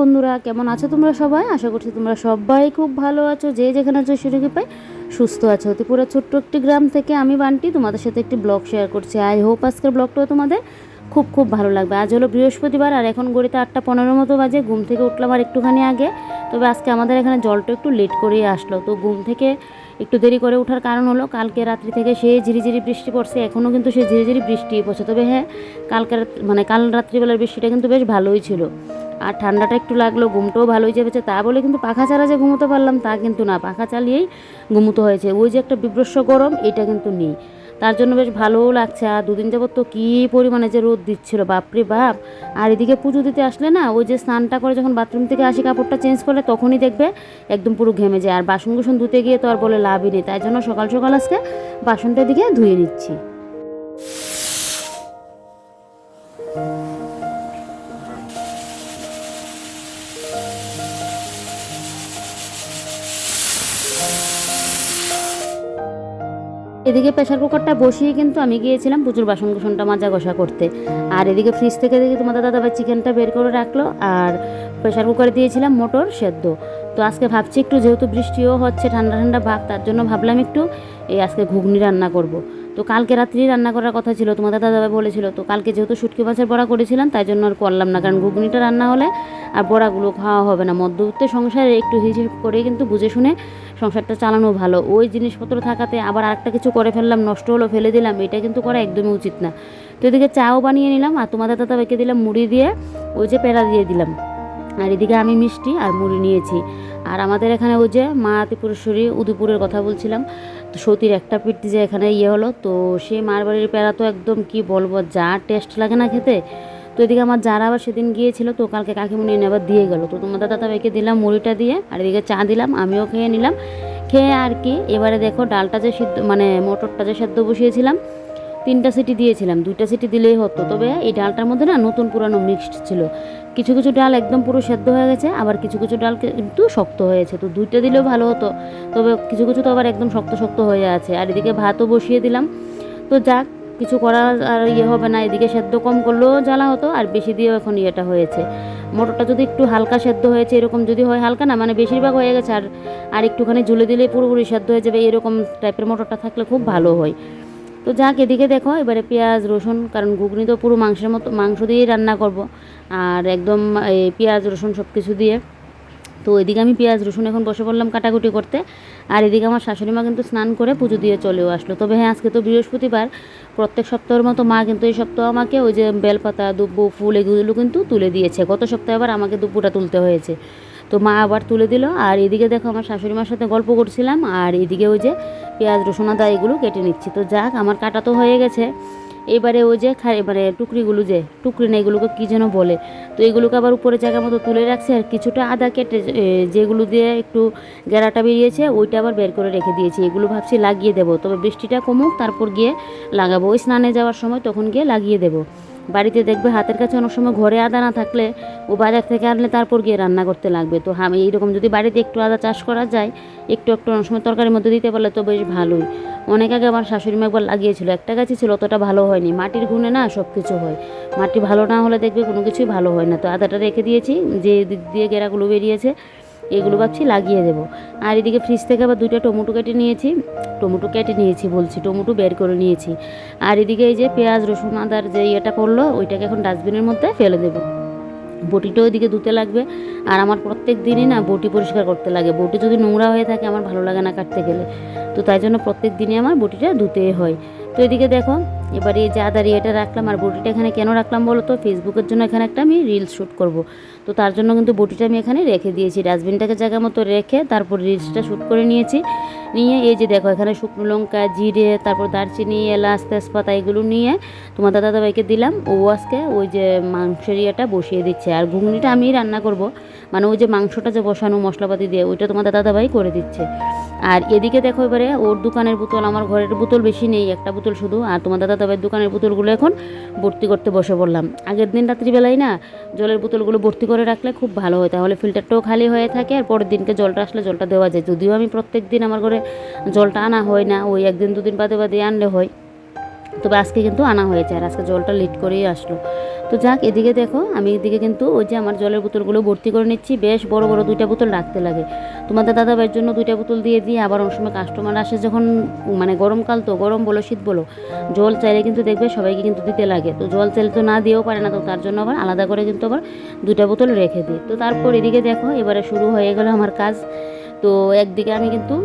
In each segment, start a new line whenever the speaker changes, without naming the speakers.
বন্ধুরা, কেমন আছো তোমরা সবাই? আশা করছি তোমরা সবাই খুব ভালো আছো। যে যেখানে আছো সেটাকে পাই সুস্থ আছো। তো পুরো ছোট্ট একটি গ্রাম থেকে আমি বান্টি, তোমাদের সাথে একটি ব্লগ শেয়ার করছি। আই হোপ আজকের ব্লগটাও তোমাদের খুব খুব ভালো লাগবে। আজ হলো বৃহস্পতিবার, আর এখন গড়িতে আটটা পনেরো মতো বাজে। ঘুম থেকে উঠলাম আর একটুখানি আগে। তবে আজকে আমাদের এখানে জলটা একটু লেট করেই আসলো। তো ঘুম থেকে একটু দেরি করে ওঠার কারণ হলো, কালকে রাত্রি থেকে সে ঝিরিঝিরি বৃষ্টি পড়ছে। এখনও কিন্তু সে ঝিরিঝিরি বৃষ্টি পড়ছে। তবে হ্যাঁ কালকে মানে কাল রাত্রিবেলার বৃষ্টিটা কিন্তু বেশ ভালোই ছিল। আর ঠান্ডাটা একটু লাগল, ঘুমটাও ভালোই চেপেছে তা বলে কিন্তু পাখা ছাড়া যে ঘুমোতে পারলাম তা কিন্তু না। পাখা চালিয়েই ঘুমোতে হয়েছে। ওই যে একটা বিভ্রস্য গরম, এটা কিন্তু নেই। তার জন্য বেশ ভালোও লাগছে। আর দুদিন যাবত তো কী পরিমাণে যে রোদ দিচ্ছিল, বাপরে বাপ। আর এদিকে পুজো দিতে আসলে না, ওই যে স্নানটা করে যখন বাথরুম থেকে আসি, কাপড়টা চেঞ্জ করলে তখনই দেখবে একদম পুরো ঘেমে যায়। আর বাসন কুসন ধুতে গিয়ে তো আর বলে লাভই নেই। তাই জন্য সকাল সকাল আজকে বাসনটা দিকে ধুয়ে নিচ্ছি। এদিকে প্রেশার কুকারটা বসিয়ে কিন্তু আমি গিয়েছিলাম প্রচুর বাসন কুসনটা মাজা ঘষা করতে। আর এদিকে ফ্রিজ থেকে দেখি তোমাদের দাদাভাই চিকেনটা বের করে রাখল, আর প্রেশার কুকারে দিয়েছিলাম মোটর সেদ্ধ। তো আজকে ভাবছি একটু, যেহেতু বৃষ্টিও হচ্ছে, ঠান্ডা ঠান্ডা ভাব, তার জন্য ভাবলাম একটু এই আজকে ঘুগনি রান্না করব। তো কালকে রাত্রি রান্না করার কথা ছিল, তোমাদের দাদাভাই বলেছিল, তো কালকে যেহেতু শুটকি মাছের বড়া করেছিলাম তাই জন্য আর করলাম না, কারণ ঘুগনিটা রান্না হলে আর বড়াগুলো খাওয়া হবে না। মধ্যবিত্ত সংসারে একটু হিসেব করে কিন্তু বুঝে শুনে সংসারটা চালানো ভালো। ওই জিনিসপত্র থাকাতে আবার আরেকটা কিছু করে ফেললাম, নষ্ট হলো, ফেলে দিলাম, এটা কিন্তু করা একদমই উচিত না। তো এদিকে চাও বানিয়ে নিলাম আর তোমাদের দাদাভাইকে দিলাম মুড়ি দিয়ে, ওই যে পেড়া দিয়ে দিলাম। আর এদিকে আমি মিষ্টি আর মুড়ি নিয়েছি। আর আমাদের এখানে ওই যে মা ত্রিপুরেশ্বরী উদয়পুরের কথা বলছিলাম, তো সতীর একটা পিঠি যে এখানে ইয়ে হলো, তো সেই মার বাড়ির পেড়া তো একদম কি বলব, যা টেস্ট লাগে না খেতে। এদিকে আমার যারা আবার সেদিন গিয়েছিল, তো কালকে কাকিমুনি এনে আবার দিয়ে গেল। তো তোমাদের দাদাভাইকে দিলাম, মুড়িটা দিয়ে, আর এদিকে চা দিলাম, আমিও খেয়ে নিলাম। খেয়ে আর কি, এবারে দেখো ডালটা যে সিদ্ধ মানে মটরটা যে সেদ্ধ বসিয়েছিলাম, তিনটা সিটি দিয়েছিলাম, দুইটা সিটি দিলেই হতো। তবে এই ডালটার মধ্যে না নতুন পুরানো মিক্সড ছিল। কিছু কিছু ডাল একদম পুরো সেদ্ধ হয়ে গেছে, আবার কিছু কিছু ডাল কিন্তু শক্ত হয়েছে, তো দুইটা দিলেও ভালো হতো। তবে কিছু কিছু তো আবার একদম শক্ত শক্ত হয়ে আছে। আর এদিকে ভাতও বসিয়ে দিলাম। তো যাক কিছু করার আর ইয়ে হবে না, এদিকে সেদ্ধ কম করলেও জ্বালা হতো আর বেশি দিয়েও এখন ইয়েটা হয়েছে। মোটরটা যদি একটু হালকা সেদ্ধ হয়েছে, এরকম যদি হয় হালকা না মানে বেশিরভাগ হয়ে গেছে আর আর একটুখানি ঝুলে দিলে পুরোপুরি সেদ্ধ হয়ে যাবে, এরকম টাইপের মোটরটা থাকলে খুব ভালো হয়। তো যাক, এদিকে দেখো, এবারে পেঁয়াজ, রসুন, কারণ ঘুগনি তো পুরো মাংসের মতো, মাংস দিয়েই রান্না করব। আর একদম এই পেঁয়াজ, রসুন সব কিছু দিয়ে। তো এদিকে আমি পেঁয়াজ, রসুন এখন বসে পড়লাম কাটাকুটি করতে। আর এদিকে আমার শাশুড়ি মা কিন্তু স্নান করে পুজো দিয়ে চলেও আসলো। তবে হ্যাঁ আজকে তো বৃহস্পতিবার। প্রত্যেক সপ্তাহের মতো মা কিন্তু এই সপ্তাহ আমাকে ওই যে বেলপাতা, দুব্বু, ফুল এগুলো কিন্তু তুলে দিয়েছে। গত সপ্তাহে আবার আমাকে দুব্বুটা তুলতে হয়েছে। তো মা আবার তুলে দিল। আর এদিকে দেখো আমার শাশুড়ি মার সাথে গল্প করছিলাম। আর এদিকে ওই যে পেঁয়াজ, রসুন আদা এগুলো কেটে নিচ্ছি। তো যাক, আমার কাটা তো হয়ে গেছে। এবারে ওই যে মানে টুকরিগুলো যে, টুকরি না, এগুলোকে কী যেন বলে। তো এগুলোকে আবার উপরে জায়গা মতো তুলে রাখছে আর কিছুটা আদা কেটে যেগুলো দিয়ে একটু গেরাটা বেরিয়েছে, ওইটা আবার বের করে রেখে দিয়েছি। এগুলো ভাবছি লাগিয়ে দেবো। তবে বৃষ্টিটা কমুক, তারপর গিয়ে লাগাবো। ওই স্নানে যাওয়ার সময় তখন গিয়ে লাগিয়ে দেবো। বাড়িতে দেখবে হাতের কাছে অনেক সময় ঘরে আদা না থাকলে ও বাজার থেকে আনলে তারপর গিয়ে রান্না করতে লাগবে। তো আমি এইরকম যদি বাড়িতে একটু আদা চাষ করা যায়, একটু একটু অনেক সময় তরকারির মধ্যে দিতে পারলে তো বেশ ভালোই। অনেক আগে আমার শাশুড়ি মা একবার লাগিয়েছিল, একটা গাছই ছিল, অতটা ভালো হয়নি। মাটির গুণে না সব কিছু হয়। মাটি ভালো না হলে দেখবে কোনো কিছুই ভালো হয় না। তো আদাটা রেখে দিয়েছি, যে দিক দিয়ে গেরাগুলো বেরিয়েছে এগুলো ভাবছি লাগিয়ে দেবো। আর এদিকে ফ্রিজ থেকে আবার দুইটা টমেটো কেটে নিয়েছি। টমেটো কেটে নিয়েছি বলছি, টমেটো বের করে নিয়েছি। আর এদিকে এই যে পেঁয়াজ, রসুন, আদার যে ইয়েটা করল ওইটাকে এখন ডাস্টবিনের মধ্যে ফেলে দেবো। বটিটাও এদিকে ধুতে লাগবে। আর আমার প্রত্যেক দিনই না বটি পরিষ্কার করতে লাগে। বটি যদি নোংরা হয়ে থাকে, আমার ভালো লাগে না কাটতে গেলে। তো তাই জন্য প্রত্যেক দিনই আমার বটিটা ধুতেই হয়। তো এদিকে দেখো, এবারে যে আদা ইয়েটা রাখলাম। আর বটিটা এখানে কেন রাখলাম বলো তো? ফেসবুকের জন্য এখানে একটা আমি রিলস শ্যুট করব। তো তার জন্য কিন্তু বটিটা আমি এখানে রেখে দিয়েছি। ডাস্টবিনটাকে জায়গা মতো রেখে তারপর রিলসটা শ্যুট করে নিয়েছি। নিয়ে, এই যে দেখো, এখানে শুকনো লঙ্কা, জিরে, তারপর দারচিনি, এলাচ, তেজপাতা, এগুলো নিয়ে তোমার দাদা দাদাভাইকে দিলাম। ও আজকে ওই যে মাংসের ইয়েটা বসিয়ে দিচ্ছে। আর ঘুগনিটা আমিই রান্না করব। মানে ওই যে মাংসটা যে বসানো মশলাপাতি দিয়ে, ওইটা তোমার দাদা দাদাভাই করে দিচ্ছে। আর এদিকে দেখো এবারে, ওর দোকানের বোতল, আমার ঘরের বোতল বেশি নেই, একটা বোতল শুধু। আর তোমার দাদা দাদাভাইয়ের দোকানের বোতলগুলো এখন ভর্তি করতে বসে পড়লাম। আগের দিন রাত্রিবেলায় না, জলের বোতলগুলো ভর্তি করে রাখলে খুব ভালো হয়। তাহলে ফিল্টারটাও খালি হয়ে থাকে, আর পরের দিনকে জলটা আসলে জলটা দেওয়া যায়। যদিও আমি প্রত্যেক দিন আমার ঘরে জলটা আনা হয় না, ওই একদিন দুদিন বাদে বাদে আনলে হয়। তবে আজকে কিন্তু আনা হয়েছে আর আজকে জলটা লিট করেই আসলো। তো যাক, এদিকে দেখো, আমি এদিকে কিন্তু ওই যে আমার জলের বোতলগুলো ভর্তি করে নিচ্ছি, বেশ বড় বড় দুইটা বোতল রাখতে লাগে। তোমাদের দাদা ভাইয়ের জন্য দুইটা বোতল দিয়ে দিই, আবার অনেক সময় কাস্টমার আসে যখন মানে গরমকাল তো, গরম বলো, শীত বলো, জল চাইলে কিন্তু দেখবে সবাইকে কিন্তু দিতে লাগে। তো জল চাইলে তো না দিয়েও পারে না, তো তার জন্য আবার আলাদা করে কিন্তু আবার দুইটা বোতল রেখে দিই। তো তারপর এদিকে দেখো, এবারে শুরু হয়ে গেল আমার কাজ। তো একদিকে আমি কিন্তু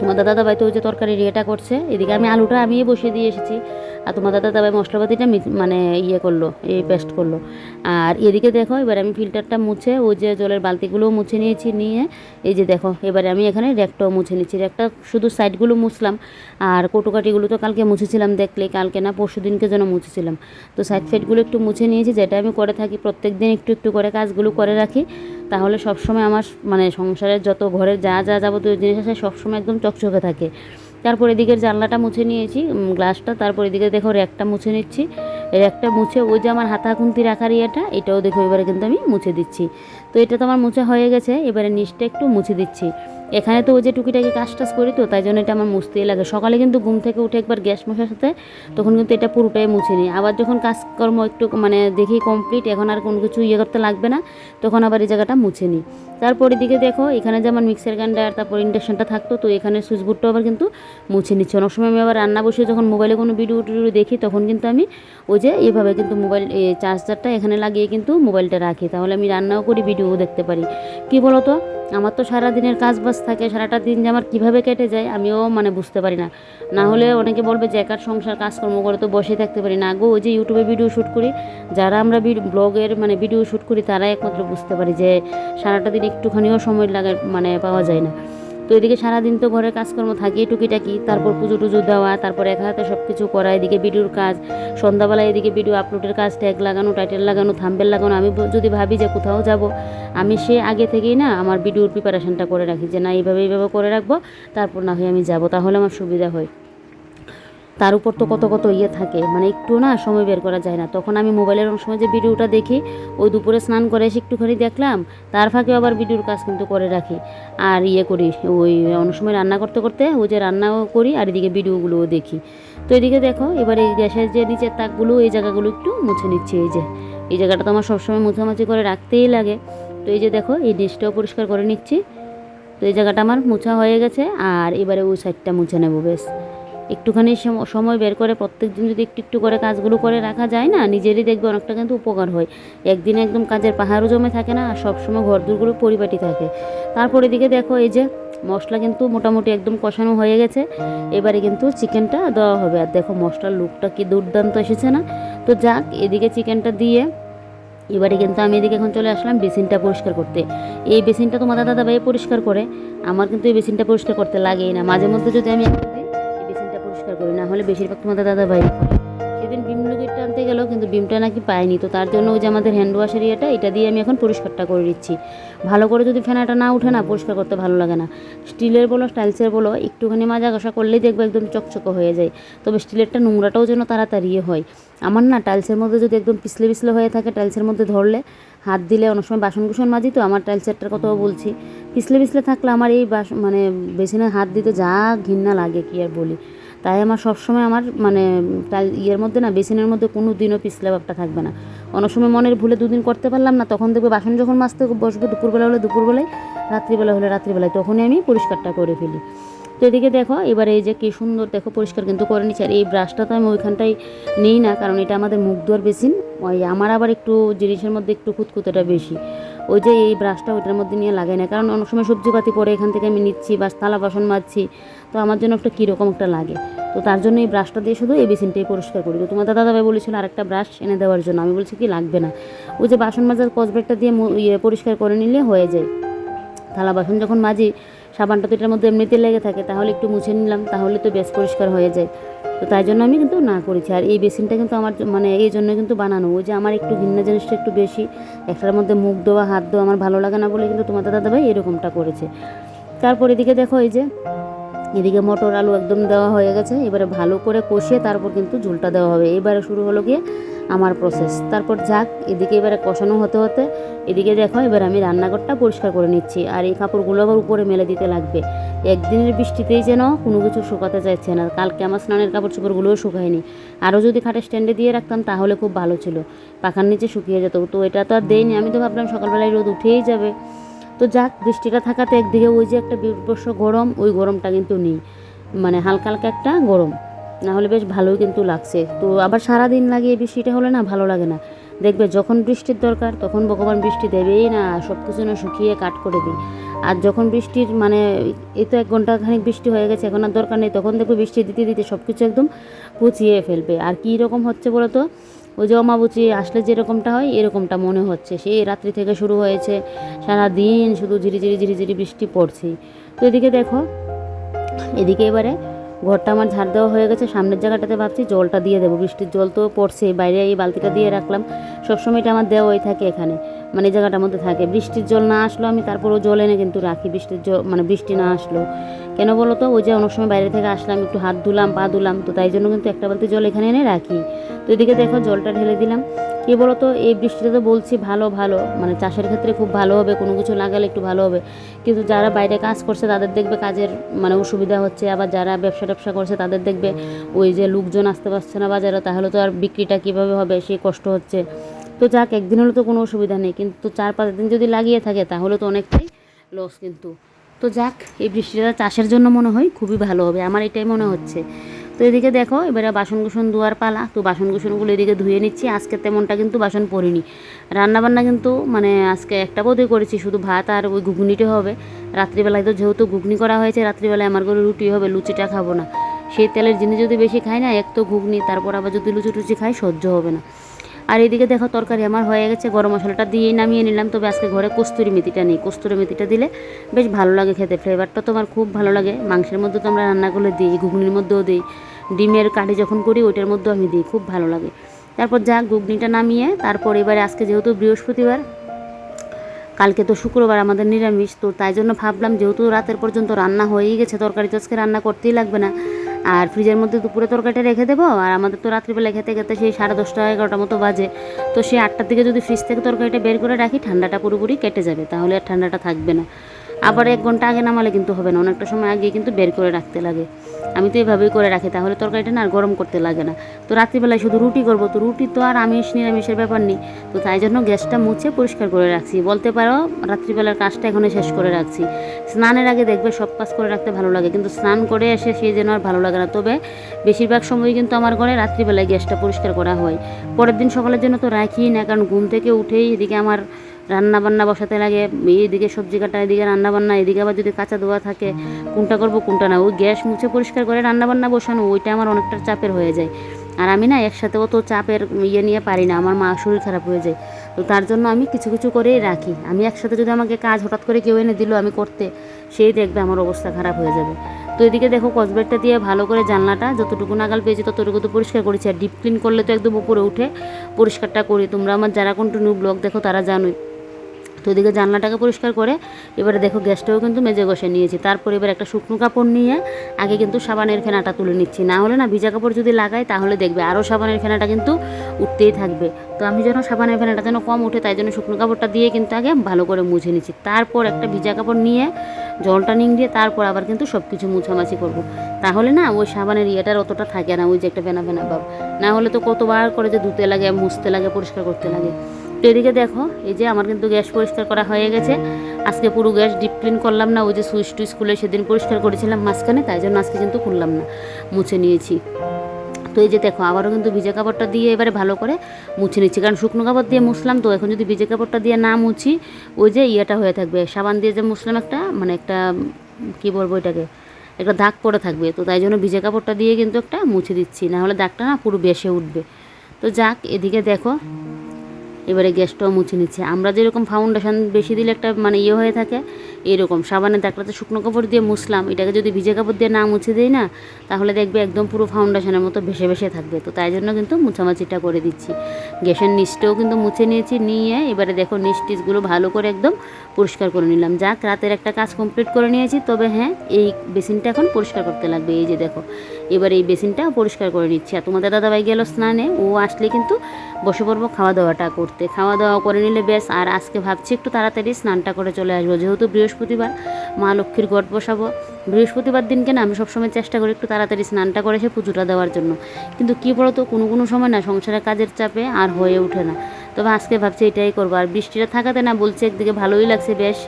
তোমার দাদা দাবাই তো ওই যে তরকারি ইয়েটা করছে, এদিকে আমি আলুটা আমি বসিয়ে দিয়ে এসেছি। আর তোমার দাদা দাবাই মশলাপাতিটা মানে ইয়ে করল, এই পেস্ট করল। আর এদিকে দেখো, এবার আমি ফিল্টারটা মুছে ওই যে জলের বালতিগুলোও মুছে নিয়েছি, নিয়ে এই যে দেখো, এবারে আমি এখানে র্যাকটাও মুছে নিচ্ছি। র্যাকটা শুধু সাইডগুলো মুছলাম, আর কটুকাটিগুলো তো কালকে মুছেছিলাম দেখলে কালকে না পরশু দিনকে যেন মুছেছিলাম। তো সাইড ফাইডগুলো একটু মুছে নিয়েছি, যেটা আমি করে থাকি প্রত্যেক দিন একটু একটু করে কাজগুলো করে রাখি। তাহলে সবসময় আমার মানে সংসারের যত ঘরের যা যা যাবতীয় জিনিস আছে সবসময় একদম চকচকে থাকে। তারপর এদিকের জানলাটা মুছে নিয়েছি গ্লাসটা। তারপর এদিকে দেখো র্যাকটা মুছে নিচ্ছি। র্যাকটা মুছে ওই যে আমার হাতা খুন্তি রাখার ইয়েটা, এটাও দেখো এবারে কিন্তু আমি মুছে দিচ্ছি। তো এটা তো আমার মুছে হয়ে গেছে, এবারে নিচটা একটু মুছে দিচ্ছি। এখানে তো ওই যে টুকিটাকি কাজ টাজ করি তো, তাই জন্য এটা আমার মুছতেই লাগে। সকালে কিন্তু ঘুম থেকে উঠে একবার গ্যাস মশার সাথে, তখন কিন্তু এটা পুরোটাই মুছে নিই। আবার যখন কাজকর্ম একটু মানে দেখি কমপ্লিট এখন আর কোনো কিছু ইয়ে করতে লাগবে না, তখন আবার এই জায়গাটা মুছে নিই। তারপর এদিকে দেখো, এখানে যেমন মিক্সার গ্রাইন্ডার তারপর ইন্ডাকশনটা থাকতো, তো এখানে সুইচ বোর্ডটাও আবার কিন্তু মুছে নিচ্ছে। অনেক সময় আমি আবার রান্না বসে যখন মোবাইলে কোনো ভিডিও টিডিও দেখি, তখন কিন্তু আমি ওই যে এইভাবে কিন্তু মোবাইল চার্জারটা এখানে লাগিয়ে কিন্তু মোবাইলটা রাখি। তাহলে আমি রান্নাও করি ভিডিও দেখতে পারি। কী বলো তো আমার তো সারা দিনের কাজ বাজ থাকে, সারাটা দিন যে আমার কীভাবে কেটে যায় আমিও মানে বুঝতে পারি না। না হলে অনেকে বলবে যে একার সংসার কাজকর্ম করে তো বসে থাকতে পারি না। আগেও ওই যে ইউটিউবে ভিডিও শ্যুট করি, যারা আমরা ব্লগের মানে ভিডিও শ্যুট করি তারাই একমাত্র বুঝতে পারি যে সারাটা দিন একটুখানিও সময় লাগে মানে পাওয়া যায় না। তো এদিকে সারাদিন তো ঘরের কাজকর্ম থাকে টুকিটাকি, তারপর পুজো টুজো দেওয়া, তারপর এক হাতে সব কিছু করা, এদিকে ভিডিওর কাজ সন্ধ্যাবেলায় এদিকে ভিডিও আপলোডের কাজ ট্যাগ লাগানো টাইটেল লাগানো থাম্বেল লাগানো, আমি যদি ভাবি যে কোথাও যাব, আমি সে আগে থেকেই না আমার ভিডিওর প্রিপারেশনটা করে রাখি যে না, এইভাবে এইভাবে করে রাখব, তারপর না হয় আমি যাব, তাহলে আমার সুবিধা হয়। তার উপর তো কত কত ইয়ে থাকে। মানে একটু না সময় বের করা যায় না। তখন আমি মোবাইলের অনেক সময় যে ভিডিওটা দেখি, ওই দুপুরে স্নান করে এসে একটুখানি দেখলাম, তার ফাঁকে আবার ভিডিওর কাজ কিন্তু করে রাখি। আর ইয়ে করি, ওই অনেক সময় রান্না করতে করতে ওই যে রান্নাও করি, আর এদিকে ভিডিওগুলোও দেখি। তো এদিকে দেখো, এবার এই গ্যাসের যে নিচের তাকগুলো, এই জায়গাগুলো একটু মুছে নিচ্ছি, এই যে। এই জায়গাটা তো আমার সবসময় মুছামাছি করে রাখতেই লাগে। তো এই যে দেখো, এই ডিশটাও পরিষ্কার করে নিচ্ছি। তো এই জায়গাটা আমার মোছা হয়ে গেছে, আর এবারে ওই সাইডটা মুছে নেব, বেশ। একটুখানি সম- সময় বের করে প্রত্যেক দিন যদি একটু একটু করে কাজগুলো করে রাখা যায় না, নিজেরই দেখবে অনেকটা কিন্তু উপকার হয়। একদিনে একদম কাজের পাহাড়ও জমে থাকে না, আর সবসময় ঘর দুরগুলো পরিপাটি থাকে। তারপর এদিকে দেখো, এই যে মশলা কিন্তু মোটামুটি একদম কষানো হয়ে গেছে। এবারে কিন্তু চিকেনটা দেওয়া হবে। আর দেখো, মশলার লুকটা কি দুর্দান্ত এসেছে না? তো যাক, এদিকে চিকেনটা দিয়ে এবারে কিন্তু আমি এদিকে এখন চলে আসলাম বেসিনটা পরিষ্কার করতে। এই বেসিনটা তো তোমার দাদা ভাই পরিষ্কার করে। আমার কিন্তু এই বেসিনটা পরিষ্কার করতে লাগেই না। মাঝে মধ্যে যদি আমি হলে বেশিরভাগ তোমাদের দাদা ভাই সেদিন বিম লুকিটা আনতে গেল কিন্তু বিমটা নাকি পায়নি। তো তার জন্য ওই যে আমাদের হ্যান্ড ওয়াশের ইয়েটা, এটা দিয়ে আমি এখন পরিষ্কারটা করে দিচ্ছি। ভালো করে যদি ফেনাটা না উঠে না, পরিষ্কার করতে ভালো লাগে না। স্টিলের বলো, টাইলসের বলো, একটুখানি মাজা ঘষা করলেই দেখবে একদম চকচকে হয়ে যায়। তবে স্টিলেরটা নোংরাটাও যেন তাড়াতাড়ি ইয়ে হয়। আমার না টাইলসের মধ্যে যদি একদম পিছলে পিছলে হয়ে থাকে, টাইলসের মধ্যে ধরলে, হাত দিলে অনেক সময় বাসন কুসন মাজি তো, আমার টাইলসেরটার কথাও বলছি। পিছলে পিছলে থাকলে আমার এই বাস মানে বেসিনে হাত দিতে যা ঘৃণা লাগে, কি আর বলি। তাই আমার সবসময় আমার মানে ইয়ের মধ্যে না, বেসিনের মধ্যে কোনো দিনও পিছলে ভাবটা থাকবে না। অনেক সময় মনের ভুলে দুদিন করতে পারলাম না, তখন দেখবে বাসন যখন মাজতে বসবো, দুপুরবেলা হলে দুপুরবেলায়, রাত্রিবেলা হলে রাত্রিবেলায়, তখনই আমি পরিষ্কারটা করে ফেলি। তো এদিকে দেখো, এবারে এই যে কি সুন্দর, দেখো পরিষ্কার কিন্তু করে নিচ্ছি। আর এই ব্রাশটা তো আমি ওইখানটাই নেই না, কারণ এটা আমাদের মুখ ধোয়ার বেসিন। ওই আমার আবার একটু জিনিসের মধ্যে একটু খুঁতখুতোটা বেশি। ওই যে এই ব্রাশটা ওইটার মধ্যে নিয়ে লাগাই না, কারণ অনেক সময় সবজিপাতি পরে এখান থেকে আমি নিচ্ছি বা থালা বাসন মাজছি। তো আমার জন্য একটা কীরকম একটা লাগে। তো তার জন্য এই ব্রাশটা দিয়ে শুধু এই বেসিনটাই পরিষ্কার করি। তো তোমার দাদা ভাই বলেছিল আরেকটা ব্রাশ এনে দেওয়ার জন্য। আমি বলছি কি লাগবে না। ওই যে বাসন মাজার কসবেটটা দিয়ে ইয়ে পরিষ্কার করে নিলে হয়ে যায়। থালা বাসন যখন মাজি, সাবানটা তো এটার মধ্যে এমনিতে লেগে থাকে। তাহলে একটু মুছে নিলাম, তাহলে তো বেশ পরিষ্কার হয়ে যায়। তো তাই জন্য আমি কিন্তু না করেছি। আর এই বেসিনটা কিন্তু আমার মানে এই জন্য কিন্তু বানানো। ওই যে আমার একটু ঘৃণা জিনিসটা একটু বেশি। একটার মধ্যে মুখ দেওয়া হাত দেওয়া আমার ভালো লাগে না বলে কিন্তু তোমার দাদা ভাই এরকমটা করেছে। তারপর এদিকে দেখো এই যে এদিকে মটর আলু একদম দেওয়া হয়ে গেছে। এবারে ভালো করে কষিয়ে তারপর কিন্তু ঝোলটা দেওয়া হবে। এবারে শুরু হলো গিয়ে আমার প্রসেস তারপর যাক, এদিকে এবারে কষানো হতে হতে এদিকে দেখো, এবার আমি রান্নাঘরটা পরিষ্কার করে নিচ্ছি। আর এই কাপড়গুলো আবার উপরে মেলে দিতে লাগবে। একদিনের বৃষ্টিতেই যেন কোনো কিছু শুকাতে চাইছে না। কালকে আমার স্নানের কাপড় চোপড়গুলোও শুকায়নি। আরও যদি খাটের স্ট্যান্ডে দিয়ে রাখতাম তাহলে খুব ভালো ছিল। পাখার নিচে শুকিয়ে যেত। তো এটা তো আর দেয়নি আমি তো ভাবলাম সকালবেলায় রোদ উঠেই যাবে। তো যাক, বৃষ্টিটা থাকাতে একদিকে ওই যে একটা বিভৎস গরম, ওই গরমটা কিন্তু নেই। মানে হালকা হালকা একটা গরম। না হলে বেশ ভালোই কিন্তু লাগছে। তো আবার সারা দিন লাগিয়ে বৃষ্টিটা হলে না ভালো লাগে না। দেখবে যখন বৃষ্টির দরকার, তখন ভগবান বৃষ্টি দেবেই না। সব কিছু না শুকিয়ে কাট করে দিই। আর যখন বৃষ্টির মানে এই তো এক ঘণ্টা খানিক বৃষ্টি হয়ে গেছে, এখন আর দরকার নেই। তখন দেখবে বৃষ্টি দিতে দিতে সব কিছু একদম পুচিয়ে ফেলবে। আর কী রকম হচ্ছে বলো তো ওই যে অমাবুচি আসলে যেরকমটা হয়, এরকমটা মনে হচ্ছে। সেই রাত্রি থেকে শুরু হয়েছে সারা দিন শুধু ঝিরিঝিরি ঝিরিঝিরি বৃষ্টি পড়ছে তো এদিকে দেখো, এদিকে এবারে ঘরটা আমার ঝাড় দেওয়া হয়ে গেছে সামনের জায়গাটাতে ভাবছি জলটা দিয়ে দেবো। বৃষ্টির জল তো পড়ছে বাইরে এই বালতিটা দিয়ে রাখলাম। সবসময় এটা আমার দেওয়া দেওয়াই থাকে এখানে মানে এই জায়গাটার মধ্যে থাকে। বৃষ্টির জল না আসলো আমি তারপরেও জল এনে কিন্তু রাখি বৃষ্টির জল মানে বৃষ্টি না আসলো কেন বলো তো ওই যে অনেক সময় বাইরে থেকে আসলাম একটু হাত ধুলাম পা ধুলাম তো তাই জন্য কিন্তু একটা বালতি জল এখানে এনে রাখি। তো এদিকে দেখো জলটা ঢেলে দিলাম। কী বলো তো এই বৃষ্টিতে তো বলছি ভালো ভালো। মানে চাষের ক্ষেত্রে খুব ভালো হবে, কোনো কিছু লাগালে একটু ভালো হবে। কিন্তু যারা বাইরে কাজ করছে, তাদের দেখবে কাজের মানে অসুবিধা হচ্ছে। আবার যারা ব্যবসা ট্যাবসা করছে, তাদের দেখবে ওই যে লোকজন আসতে পারছে না বাজারে, তাহলে তো আর বিক্রিটা কীভাবে হবে? সেই কষ্ট হচ্ছে। তো যাক, একদিন হলে তো কোনো অসুবিধা নেই। কিন্তু চার পাঁচ দিন যদি লাগিয়ে থাকে, তাহলে তো অনেকটাই লস কিন্তু। তো যাক, এই বৃষ্টিটা চাষের জন্য মনে হয় খুবই ভালো হবে। আমার এটাই মনে হচ্ছে। তো এদিকে দেখো, এবারে বাসন কুসন ধোয়ার পালা। তো বাসন কুসনগুলো এদিকে ধুয়ে নিচ্ছি। আজকে তেমনটা কিন্তু বাসন পরিনি রান্নাবান্না কিন্তু মানে আজকে একটা বোধই করেছি, শুধু ভাত আর ওই ঘুগনিটা হবে। রাত্রিবেলায় তো যেহেতু ঘুগনি করা হয়েছে, রাত্রিবেলায় আমার করে রুটি হবে, লুচিটা খাব না। সেই তেলের জিনিস যদি বেশি খাই না, এক তো ঘুগনি, তারপর আবার যদি লুচি টুচি খাই, সহ্য হবে না। আর এদিকে দেখো তরকারি আমার হয়ে গেছে, গরম মশলাটা দিয়েই নামিয়ে নিলাম। তবে আজকে ঘরে কস্তুরি মেথিটা নেই। কস্তুরি মেথিটা দিলে বেশ ভালো লাগে খেতে। ফ্লেভারটা তো আমার খুব ভালো লাগে। মাংসের মধ্যে তো আমরা রান্না করলে দিই, ঘুগনির মধ্যেও দিই। ডিমের কাঠি যখন করি, ওইটার মধ্যেও আমি দিই। খুব ভালো লাগে। তারপর যা ঘুগনিটা নামিয়ে, তারপর এবারে আজকে যেহেতু বৃহস্পতিবার, কালকে তো শুক্রবার আমাদের নিরামিষ, তো তাই জন্য ভাবলাম যেহেতু রাতের পর্যন্ত রান্না হয়েই গেছে, তরকারি তো আজকে রান্না করতেই লাগবে না। আর ফ্রিজের মধ্যে দুপুরে তরকারিটা রেখে দেবো, আর আমাদের তো রাত্রিবেলা খেতে খেতে সেই সাড়ে দশটা, এগারোটা মতো বাজে। তো সেই আটটার দিকে যদি ফ্রিজ থেকে তরকারিটা বের করে রাখি, ঠান্ডাটা পুরোপুরি কেটে যাবে, তাহলে আর ঠান্ডাটা থাকবে না। আবার এক ঘণ্টা আগে নামালে কিন্তু হবে না, অনেকটা সময় আগে কিন্তু বের করে রাখতে লাগে। আমি তো এভাবেই করে রাখি, তাহলে তরকারিটা না আর গরম করতে লাগে না। তো রাত্রিবেলায় শুধু রুটি করব, তো রুটি তো আর আমিষ, নিরামিষের ব্যাপার নেই। তো তাই জন্য গ্যাসটা মুছে পরিষ্কার করে রাখছি। বলতে পারো, রাত্রিবেলার কাজটা এখনই শেষ করে রাখছি। স্নানের আগে দেখবে সব কাজ করে রাখতে ভালো লাগে, কিন্তু স্নান করে এসে সেই যেন আর ভালো লাগে না। তবে বেশিরভাগ সময় কিন্তু আমার ঘরে রাত্রিবেলায় গ্যাসটা পরিষ্কার করা হয়। পরের দিন সকালের জন্য তো রাখি না, কারণ ঘুম থেকে উঠেই এদিকে আমার রান্না বান্না বসাতে লাগে, এইদিকে সবজি কাটা, এদিকে রান্না বান্না এদিকে আবার যদি কাঁচা ধোয়া থাকে, কোনটা করব, কোনটা না। ওই গ্যাস মুছে পরিষ্কার করে রান্না বান্না বসানো, ওইটা আমার অনেকটা চাপের হয়ে যায়। আর আমি না একসাথে অত চাপের ইয়ে নিয়ে পারি না, আমার মা শরীর খারাপ হয়ে যায়। তো তার জন্য আমি কিছু কিছু করেই রাখি। আমি একসাথে যদি আমাকে কাজ হঠাৎ করে কেউ এনে দিল আমি করতে, সেই দেখবে আমার অবস্থা খারাপ হয়ে যাবে। তো এদিকে দেখো কসবেটটা দিয়ে ভালো করে জানলাটা, যতটুকু নাগাল পেয়েছি ততটুকু তো পরিষ্কার করেছি। আর ডিপ ক্লিন করলে তো একদম উপরে উঠে পরিষ্কারটা করি। তোমরা আমার যারা কন্টিনিউ ব্লগ দেখো, তারা জানোই। তো এদিকে জানলাটাকে পরিষ্কার করে, এবারে দেখো গ্যাসটাও কিন্তু মেজে বসে নিয়েছি। তারপর এবার একটা শুকনো কাপড় নিয়ে আগে কিন্তু সাবানের ফেনাটা তুলে নিচ্ছি। না হলে না ভিজা কাপড় যদি লাগাই, তাহলে দেখবে আরও সাবানের ফেনাটা কিন্তু উঠতেই থাকবে। তো আমি যেন সাবানের ফেনাটা যেন কম উঠে, তাই জন্য শুকনো কাপড়টা দিয়ে কিন্তু আগে ভালো করে মুছে নিচ্ছি। তারপর একটা ভিজা কাপড় নিয়ে জলটা নিং দিয়ে তারপর আবার কিন্তু সব কিছু মুছামাছি করব। তাহলে না ওই সাবানের ইয়েটার অতটা থাকে না, ওই যে একটা ফেনা ফেনা ভাব। না হলে তো কতবার করে যে ধুতে লাগে, মুছতে লাগে, পরিষ্কার করতে লাগে। তো এদিকে দেখো, এই যে আমার কিন্তু গ্যাস পরিষ্কার করা হয়ে গেছে। আজকে পুরো গ্যাস ডিপ ক্লিন করলাম না, ওই যে সুইচ টুইচ খুলে সেদিন পরিষ্কার করেছিলাম মাঝখানে, তাই জন্য আজকে কিন্তু খুললাম না, মুছে নিয়েছি। তো এই যে দেখো, আবারও কিন্তু ভিজে কাপড়টা দিয়ে এবারে ভালো করে মুছে নিচ্ছি, কারণ শুকনো কাপড় দিয়ে মুছলাম তো, এখন যদি ভিজে কাপড়টা দিয়ে না মুছি, ওই যে ইয়েটা হয়ে থাকবে, সাবান দিয়ে যে মুছলাম একটা মানে একটা, কী বলব এটাকে, একটা দাগ পড়ে থাকবে, তো তাই জন্য ভিজে কাপড়টা দিয়ে কিন্তু একটা মুছে দিচ্ছি না হলে দাগটা না পুরো বেসে উঠবে। তো যাক, এদিকে দেখো এবারে গ্যাসটাও মুছে নিচ্ছে। আমরা যেরকম ফাউন্ডেশন বেশি দিলে একটা মানে ইয়ে হয়ে থাকে এরকম। সাবানের দাগটাতে শুকনো কাপড় দিয়ে মুছলাম, এটাকে যদি ভিজে কাপড় দিয়ে না মুছে দিই না, তাহলে দেখবে একদম পুরো ফাউন্ডেশনের মতো ভেসে ভেসে থাকবে। তো তাই জন্য কিন্তু মুছামাছিটা করে দিচ্ছি। গ্যাসের নিচটাও কিন্তু মুছে নিয়েছি, নিয়ে এবারে দেখো নিচ টিচগুলো ভালো করে একদম পরিষ্কার করে নিলাম। যাক, রাতের একটা কাজ কমপ্লিট করে নিয়েছি, তবে হ্যাঁ এই বেসিনটা এখন পরিষ্কার করতে লাগবে। এই যে দেখো, এবার এই বেসিনটা পরিষ্কার করে নিচ্ছি। আর তোমাদের দাদাভাই গেল স্নানে, ও আসলে কিন্তু বসে পড়ব খাওয়া দাওয়াটা করতে। খাওয়া দাওয়া করে নিলে বেশ আর আজকে ভাবছি একটু তাড়াতাড়ি স্নানটা করে চলে আসব। যেহেতু বৃহস্পতি বৃহস্পতিবার মা লক্ষ্মীর গড় বসাবো। বৃহস্পতিবার দিনকে না আমি সবসময় চেষ্টা করি একটু তাড়াতাড়ি স্নানটা করে সে পুজোটা দেওয়ার জন্য। কিন্তু কী বলতো, কোনো কোনো সময় না সংসারের কাজের চাপে আর হয়ে ওঠে না। তবে আজকে ভাবছি এটাই করব। আর বৃষ্টিটা থাকাতে না বলছে একদিকে ভালোই লাগছে, বেশ।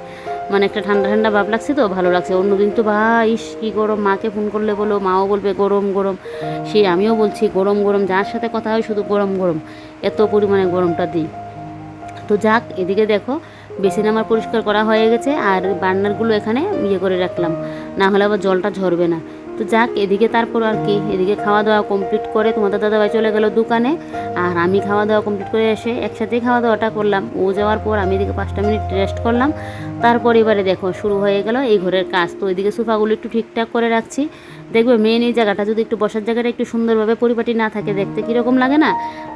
মানে একটা ঠান্ডা ঠান্ডা ভাব লাগছে তো, ভালো লাগছে। অন্যদিন তো বা ইস, কী গরম। মাকে ফোন করলে বলো, মাও বলবে গরম গরম। সেই আমিও বলছি গরম গরম। যার সাথে কথা হয় শুধু গরম গরম। এত পরিমাণে গরমটা দিই। তো যাক, এদিকে দেখো বেসিন আমার পরিষ্কার করা হয়ে গেছে আর বার্নারগুলো এখানে ইয়ে করে রাখলাম। না হলে আবার জলটা ঝরবে না। তো যাক, এদিকে তারপর আর কি, এদিকে খাওয়া দাওয়া কমপ্লিট করে তোমাদের দাদাভাই চলে গেল দোকানে। আর আমি খাওয়া দাওয়া কমপ্লিট করে এসে একসাথেই খাওয়া দাওয়াটা করলাম। ও যাওয়ার পর আমি এদিকে পাঁচটা মিনিট রেস্ট করলাম। তারপর এবারে দেখো, শুরু হয়ে গেল এই ঘরের কাজ। তো ওইদিকে সোফাগুলো একটু ঠিকঠাক করে রাখছি। দেখবে মেন এই জায়গাটা যদি একটু বসার জায়গাটা একটু সুন্দরভাবে পরিপাটি না থাকে দেখতে কীরকম লাগে না?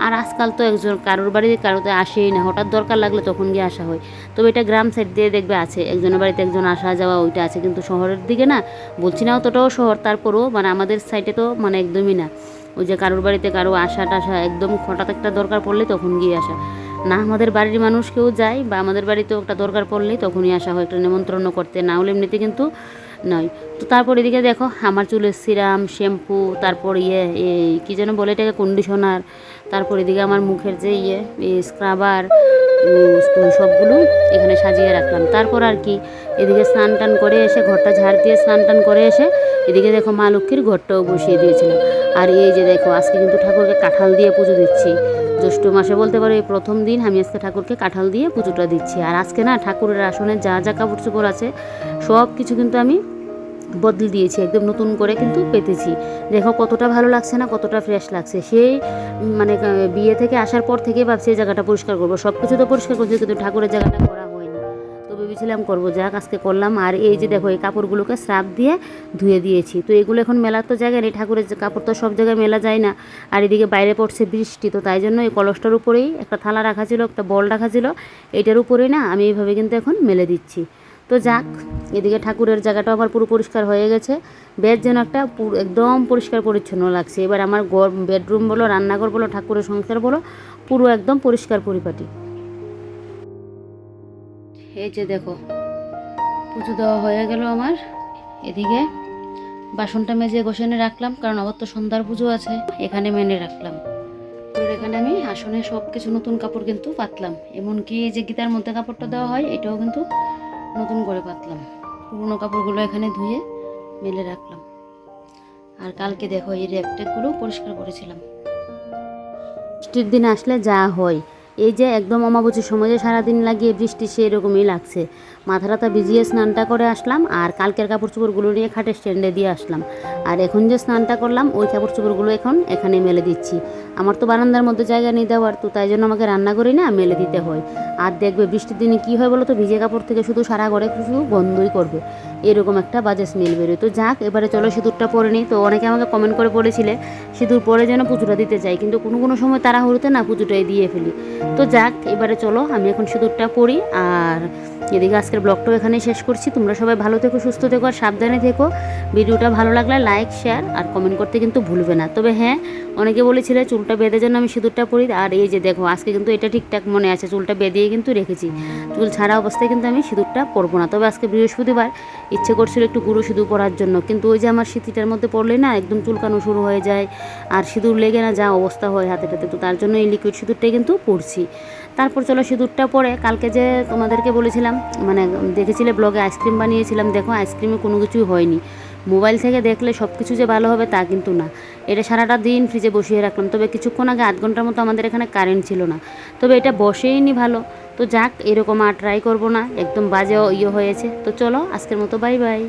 আর আজকাল তো একজন কারোর বাড়িতে কারোতে আসেই না, হঠাৎ দরকার লাগলে তখন গিয়ে আসা হয়। তবে এটা গ্রাম সাইড দিয়ে দেখবে আছে, একজনের বাড়িতে একজন আসা যাওয়া ওইটা আছে, কিন্তু শহরের দিকে না, বলছি না অতটাও শহর, তারপরও মানে আমাদের সাইডে তো মানে একদমই না। ওই যে কারোর বাড়িতে কারও আসা টাসা একদম হঠাৎ একটা দরকার পড়লে তখন গিয়ে আসা। না আমাদের বাড়ির মানুষ কেউ যায় বা আমাদের বাড়িতেও একটা দরকার পড়লেই তখনই আসা হয়, একটা নেমন্ত্রণ করতে। না হলে এমনিতে কিন্তু নয়। তো তারপর এদিকে দেখো, আমার চুলের সিরাম, শ্যাম্পু, তারপর ইয়ে এই কী যেন বলে এটাকে কন্ডিশনার তারপর এদিকে আমার মুখের যে ইয়ে স্ক্রাবার সবগুলো এখানে সাজিয়ে রাখলাম। তারপর আর কি, এদিকে স্নান টান করে এসে ঘরটা ঝাড় দিয়ে স্নান টান করে এসে এদিকে দেখো মা লক্ষ্মীর ঘরটাও বসিয়ে দিয়েছিলাম আর এই যে দেখো, আজকে কিন্তু ঠাকুরকে কাঁঠাল দিয়ে পুজো দিচ্ছি। জ্যৈষ্ঠ মাসে বলতে পারো এই প্রথম দিন আমি আজকে ঠাকুরকে কাঁঠাল দিয়ে পুজোটা দিচ্ছি। আর আজকে না ঠাকুরের আসনে যা যা কাপড় চোপড় আছে, সব কিছু কিন্তু আমি বদল দিয়েছি, একদম নতুন করে কিন্তু পেতেছি। দেখো কতটা ভালো লাগছে না, কতটা ফ্রেশ লাগছে। সেই মানে বিয়ে থেকে আসার পর থেকে ভাবছি এই জায়গাটা পরিষ্কার করব। সব কিছু তো পরিষ্কার করছি, কিন্তু ঠাকুরের জায়গাটা ভেবেছিলাম করব যাক আজকে করলাম। আর এই যে দেখো এই কাপড়গুলোকে স্রাব দিয়ে ধুয়ে দিয়েছি। তো এগুলো এখন মেলার তো জায়গা নেই ঠাকুরের যে কাপড় তো সব জায়গায় মেলা যায় না। আর এদিকে বাইরে পড়ছে বৃষ্টি তো তাই জন্য এই কলসটার উপরেই একটা থালা রাখা ছিল একটা বল রাখা ছিল। এটার উপরেই না আমি এইভাবে কিন্তু এখন মেলে দিচ্ছি। তো যাক এদিকে ঠাকুরের জায়গাটাও আমার পুরো পরিষ্কার হয়ে গেছে। বেড যেন একটা পুরো একদম পরিষ্কার পরিচ্ছন্ন লাগছে। এবার আমার বেডরুম বলো রান্নাঘর বলো ঠাকুরের সংসার বলো পুরো একদম পরিষ্কার পরিপাটি। এই যে দেখো, পুজো দেওয়া হয়ে গেল আমার। এদিকে বাসনটা মেজে গোছানে রাখলাম, কারণ আবার তো সন্ধ্যার পুজো আছে, এখানে মেনে রাখলাম। তো এখানে আমি আসনে সব কিছু নতুন কাপড় কিন্তু পাতলাম, এমনকি এই যে গীতার মধ্যে কাপড়টা দেওয়া হয়, এটাও কিন্তু নতুন করে পাতলাম। পুরনো কাপড়গুলো এখানে ধুয়ে মেলে রাখলাম। আর কালকে দেখো এই র্যাকটেকগুলো পরিষ্কার করেছিলাম। বৃষ্টির দিন আসলে যা হয় এই যে একদম অমাবস্যার সময় সারাদিন লাগিয়ে বৃষ্টি সেই রকমই লাগছে। মাথা টাথা ভিজিয়ে স্নানটা করে আসলাম আর কালকের কাপড় চোপড়গুলো নিয়ে খাটের স্ট্যান্ডে দিয়ে আসলাম। আর এখন যে স্নানটা করলাম, ওই কাপড় চোপড়গুলো এখন এখানে মেলে দিচ্ছি। আমার তো বারান্দার মধ্যে জায়গা নেই দেওয়ার, তো তাই জন্য আমাকে রান্না করি না, মেলে দিতে হয়। আর দেখবে বৃষ্টির দিনে কী হয় বলো তো, ভিজে কাপড় থেকে শুধু সারা ঘরে শুধু গন্ধই করবে। এরকম একটা বাজে স্মেল বেরোয়। তো যাক, এবারে চলো সিঁদুরটা পরে নিই। তো অনেকে আমাকে কমেন্ট করে বলেছিলে, সিঁদুর পরে যেন পুজোটা দিতে চাই কিন্তু কোনো কোনো সময় তাড়াহুড়োতে না পুজোটাই দিয়ে ফেলি। তো যাক, এবারে চলো, আমি এখন সিঁদুরটা পরি। আর এদিকে আজকের ব্লগটাও এখানে শেষ করছি। তোমরা সবাই ভালো থেকো, সুস্থ থেকো, আর সাবধানে থেকো। ভিডিওটা ভালো লাগলে লাইক শেয়ার আর কমেন্ট করতে কিন্তু ভুলবে না। তবে হ্যাঁ অনেকে বলেছিলে চুলটা বেঁধে যেন আমি সিঁদুরটা পরি, আর এই যে দেখো, আজকে কিন্তু এটা ঠিকঠাক মনে আছে, চুলটা বেঁধেই কিন্তু রেখেছি। চুল ছাড়া অবস্থায় কিন্তু আমি সিঁদুরটা পরবো না। তবে আজকে বৃহস্পতিবার ইচ্ছে করছিল একটু গুঁড়ো সিঁদুর পরার জন্য, কিন্তু ওই যে আমার স্মৃতিটার মধ্যে পড়লে না একদম চুলকানো শুরু হয়ে যায়, আর সিঁদুর লেগে না যা অবস্থা হয় হাতে টাতে তো তার জন্য এই লিকুইড সিঁদুরটাই কিন্তু পরছি। তারপর চলো সিঁদুরটা পরে, কালকে যে তোমাদেরকে বলেছিলাম মানে দেখেছিলে ব্লগে আইসক্রিম বানিয়েছিলাম, দেখো আইসক্রিমে কোনো কিছুই হয়নি। মোবাইল থেকে দেখলে সব কিছু যে ভালো হবে তা কিন্তু না। এটা সারাটা দিন ফ্রিজে বসিয়ে রাখলাম। তবে কিছুক্ষণ আগে আধ ঘণ্টার মতো আমাদের এখানে কারেন্ট ছিল না। তবে এটা বসেইনি ভালো। তো যাক, এরকম আর ট্রাই করব না। একদম বাজে ইয়ে হয়েছে। তো চলো, আজকের মতো বাই বাই